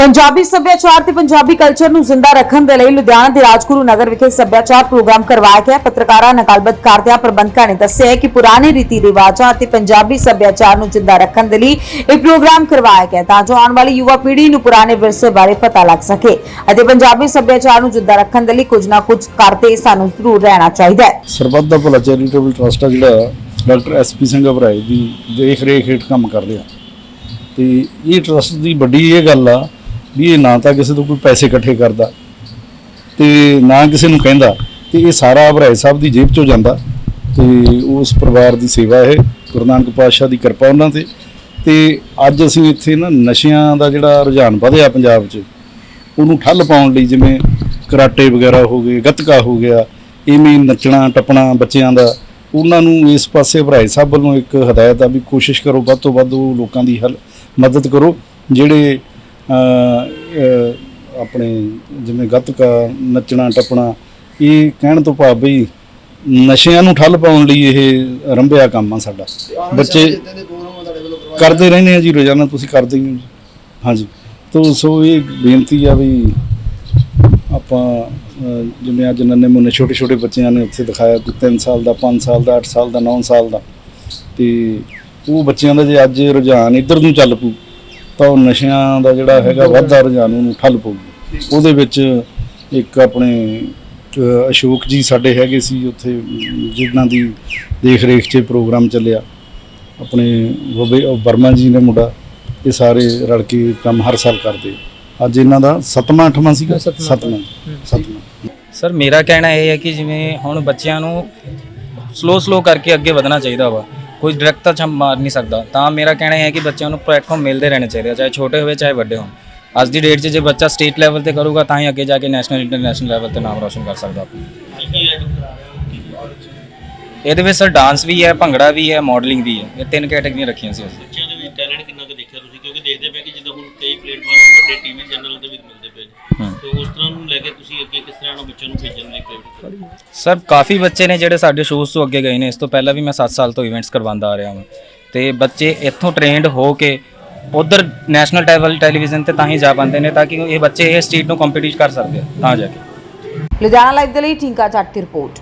ਪੰਜਾਬੀ ਸੱਭਿਆਚਾਰ ਤੇ ਪੰਜਾਬੀ ਕਲਚਰ ਨੂੰ ਜ਼ਿੰਦਾ ਰੱਖਣ ਦੇ ਲਈ ਲੁਧਿਆਣਾ ਦੇ ਰਾਜਗੁਰੂ ਨਗਰ ਵਿਖੇ ਸੱਭਿਆਚਾਰ ਪ੍ਰੋਗਰਾਮ ਕਰਵਾਇਆ ਗਿਆ। ਪੱਤਰਕਾਰਾਂ ਨਾਲ ਗੱਲਬਾਤ ਕਰਦਿਆਂ ਪ੍ਰਬੰਧਕਾਂ ਨੇ ਦੱਸਿਆ ਕਿ ਪੁਰਾਣੇ ਰੀਤੀ ਰਿਵਾਜਾਂ ਅਤੇ ਪੰਜਾਬੀ ਸੱਭਿਆਚਾਰ ਨੂੰ ਜ਼ਿੰਦਾ ਰੱਖਣ ਦੇ ਲਈ ਇਹ ਪ੍ਰੋਗਰਾਮ ਕਰਵਾਇਆ ਗਿਆ ਤਾਂ ਜੋ ਆਉਣ ਵਾਲੀ ਯੁਵਾ ਪੀੜ੍ਹੀ ਨੂੰ ਪੁਰਾਣੇ ਵਿਰਸੇ ਬਾਰੇ ਪਤਾ ਲੱਗ ਸਕੇ ਅਤੇ ਪੰਜਾਬੀ ਸੱਭਿਆਚਾਰ ਨੂੰ ਜ਼ਿੰਦਾ ਰੱਖਣ ਦੇ ਲਈ ਕੁਝ ਨਾ ਕੁਝ ਕਰਦੇ ਸਾਨੂੰ ਜ਼ਰੂਰ ਰਹਿਣਾ ਚਾਹੀਦਾ ਹੈ। ਸਰਬੱਤ ਦਾ ਭਲਾ ਚੈਰੀਟੇਬਲ ਟਰਸਟ ਜਿਹੜਾ ਡਾਕਟਰ ਐਸਪੀ ਸਿੰਘ ਭਰਾਏ ਦੀ ਦੇਖ ਰੇਖ ਹੇਠ ਕੰਮ ਕਰ ਰਿਹਾ। ਤੇ ਇਹ ਟਰਸਟ ਦੀ ਵੱਡੀ ਇਹ ਗੱਲ ਆ ਵੀ ਇਹ ਨਾ ਤਾਂ ਕਿਸੇ ਤੋਂ ਕੋਈ ਪੈਸੇ ਇਕੱਠੇ ਕਰਦਾ ਤੇ ਨਾ ਕਿਸੇ ਨੂੰ ਕਹਿੰਦਾ ਤੇ ਇਹ ਸਾਰਾ ਭਰਾਏ ਸਾਹਿਬ ਦੀ ਜੇਬ ਚੋਂ ਜਾਂਦਾ ਤੇ ਉਸ ਪਰਿਵਾਰ ਦੀ ਸੇਵਾ ਇਹ ਗੁਰੂ ਨਾਨਕ ਪਾਤਸ਼ਾਹ ਦੀ ਕਿਰਪਾ ਉਹਨਾਂ ਤੇ। ਤੇ ਅੱਜ ਅਸੀਂ ਇੱਥੇ ਨਾ ਨਸ਼ਿਆਂ ਦਾ ਜਿਹੜਾ ਰੁਝਾਨ ਵਧਿਆ ਪੰਜਾਬ 'ਚ, ਉਹਨੂੰ ਠੱਲ ਪਾਉਣ ਲਈ ਜਿਵੇਂ ਕਰਾਟੇ ਵਗੈਰਾ ਹੋ ਗਏ, ਗੱਤਕਾ ਹੋ ਗਿਆ, ਇਵੇਂ ਨੱਚਣਾ, ਟੱਪਣਾ ਬੱਚਿਆਂ ਦਾ, ਉਹਨਾਂ ਨੂੰ ਇਸ ਪਾਸੇ ਭਰਾਏ ਸਾਹਿਬ ਵੱਲੋਂ ਇੱਕ ਹਦਾਇਤ ਆ ਵੀ ਕੋਸ਼ਿਸ਼ ਕਰੋ ਵੱਧ ਤੋਂ ਵੱਧ ਉਹ ਲੋਕਾਂ ਦੀ ਹਲ, ਮਦਦ ਕਰੋ, ਜਿਹੜੇ ਆਪਣੇ ਜਿਵੇਂ ਗੱਤਕਾ ਨੱਚਣਾ ਟੱਪਣਾ ਇਹ ਕਹਿਣ ਤੋਂ ਭਾਵ ਵੀ ਨਸ਼ਿਆਂ ਨੂੰ ਠੱਲ ਪਾਉਣ ਲਈ ਇਹ ਰੰਭਿਆ ਕੰਮ ਆ ਸਾਡਾ। ਬੱਚੇ ਕਰਦੇ ਰਹਿੰਦੇ ਆ ਜੀ ਰੋਜ਼ਾਨਾ ਤੁਸੀਂ ਕਰਦੇ ਹੀ ਹੋ ਜੀ। ਹਾਂਜੀ। ਤੋ ਸੋ ਇਹ ਬੇਨਤੀ ਆ ਵੀ ਆਪਾਂ ਜਿਵੇਂ ਅੱਜ ਨੰਨੇ ਮੁੰਨੇ ਛੋਟੇ ਛੋਟੇ ਬੱਚਿਆਂ ਨੇ ਉੱਥੇ ਦਿਖਾਇਆ ਕੋਈ 3 ਸਾਲ ਦਾ 5 ਸਾਲ ਦਾ 8 ਸਾਲ ਦਾ 9 ਸਾਲ ਦਾ। ਤੇ ਉਹ ਬੱਚਿਆਂ ਦਾ ਜੇ ਅੱਜ ਰੁਝਾਨ ਇੱਧਰ ਨੂੰ ਚੱਲ ਪੂ ਤਾਂ ਉਹ ਨਸ਼ਿਆਂ ਦਾ ਜਿਹੜਾ ਹੈਗਾ ਵਾਧਾ ਰੁਝਾਨ ਉਹਨੂੰ ਠੱਲ ਪਊਗੀ ਉਹਦੇ ਵਿੱਚ ਇੱਕ ਆਪਣੇ ਅਸ਼ੋਕ ਜੀ ਸਾਡੇ ਹੈਗੇ ਸੀ ਉੱਥੇ ਜਿਨ੍ਹਾਂ ਦੀ ਦੇਖ ਰੇਖ 'ਚ ਪ੍ਰੋਗਰਾਮ ਚੱਲਿਆ। ਆਪਣੇ ਵਰਮਾ ਜੀ ਨੇ ਮੁੰਡਾ ਇਹ ਸਾਰੇ ਰਲ ਕੇ ਕੰਮ ਹਰ ਸਾਲ ਕਰਦੇ। ਅੱਜ ਇਹਨਾਂ ਦਾ ਸੱਤਵਾਂ ਅੱਠਵਾਂ ਸੀਗਾ? ਸੱਤਵਾਂ ਸੱਤਵਾਂ ਸਰ ਮੇਰਾ ਕਹਿਣਾ ਇਹ ਹੈ ਕਿ ਜਿਵੇਂ ਹੁਣ ਬੱਚਿਆਂ ਨੂੰ ਸਲੋ ਸਲੋ ਕਰਕੇ ਅੱਗੇ ਵਧਣਾ ਚਾਹੀਦਾ ਵਾ। ਕੋਈ ਡਾਇਰੈਕਟ ਤਾਂ ਛਮ ਮਾਰ ਨਹੀਂ ਸਕਦਾ। ਤਾਂ ਮੇਰਾ ਕਹਿਣਾ ਹੈ ਕਿ ਬੱਚਿਆਂ ਨੂੰ ਪਲੇਟਫਾਰਮ ਮਿਲਦੇ ਰਹਿਣੇ ਚਾਹੀਦੇ ਚਾਹੇ ਛੋਟੇ ਹੋਵੇ ਚਾਹੇ ਵੱਡੇ ਹੋਣ। ਅੱਜ ਦੀ ਡੇਟ 'ਚ ਜੇ ਬੱਚਾ ਸਟੇਟ ਲੈਵਲ ਤੇ ਕਰੂਗਾ ਤਾਂ ਹੀ ਅੱਗੇ ਜਾ ਕੇ ਨੈਸ਼ਨਲ ਇੰਟਰਨੈਸ਼ਨਲ ਲੈਵਲ ਤੇ ਨਾਮ ਰੋਸ਼ਨ ਕਰ ਸਕਦਾ ਇਹਦੇ ਵਿੱਚ ਸਰ ਡਾਂਸ ਵੀ ਹੈ ਭੰਗੜਾ ਵੀ ਹੈ ਮਾਡਲਿੰਗ ਵੀ ਹੈ। ਇਹ ਤਿੰਨ ਕੈਟਾਗਰੀਆਂ ਰੱਖੀਆਂ ਸੀ ਅਸੀਂ। ਬੱਚਿਆਂ ਦੇ ਵਿੱਚ ਟੈਲੈਂਟ ਕਿੰਨਾ ਕੁ ਦੇਖਿਆ ਤੁਸੀਂ? ਕਿਉਂਕਿ ਦੇਖਦੇ ਪਏ ਕਿ ਜਿੱਦਾਂ ਹੁਣ ਕਈ ਪਲੇਟਫਾਰਮ ਵੱਡੇ ਟੀਵੀ ਚੈਨਲ ਤੇ ਵੀ ਮਿਲਦੇ ਪਏ। ਤੇ ਤੁਸੀਂ ਅੱਗੇ ਕਿਸ ਤਰ੍ਹਾਂ ਨਾਲ ਬੱਚਿਆਂ ਨੂੰ ਭੇਜਣ ਲਈ ਪ੍ਰੇਰਿਤ ਕਰਦੇ ਹੋ? ਸਰ ਕਾਫੀ ਬੱਚੇ ਨੇ ਜਿਹੜੇ ਸਾਡੇ ਸ਼ੋਜ਼ ਤੋਂ ਅੱਗੇ ਗਏ ਨੇ। ਇਸ ਤੋਂ ਪਹਿਲਾਂ ਵੀ ਮੈਂ 7 ਸਾਲ ਤੋਂ ਇਵੈਂਟਸ ਕਰਵਾਉਂਦਾ ਆ ਰਿਹਾ ਹਾਂ। ਤੇ ਬੱਚੇ ਇੱਥੋਂ ਟ੍ਰੇਨਡ ਹੋ ਕੇ ਉਧਰ ਨੈਸ਼ਨਲ ਲੈਵਲ ਟੈਲੀਵਿਜ਼ਨ ਤੇ ਤਾਂ ਹੀ ਜਾ ਪਾਉਂਦੇ ਨੇ ਤਾਂ ਕਿ ਇਹ ਬੱਚੇ ਇਹ ਸਟੇਟ ਨੂੰ ਕੰਪੀਟ ਕਰ ਸਕਦੇ ਆ ਤਾਂ ਜਾ ਕੇ। ਲੁਧਿਆਣਾ ਲਾਈਵ ਦੇ ਲਈ ਟਿੰਕਾ ਜੱਟ ਦੀ ਰਿਪੋਰਟ।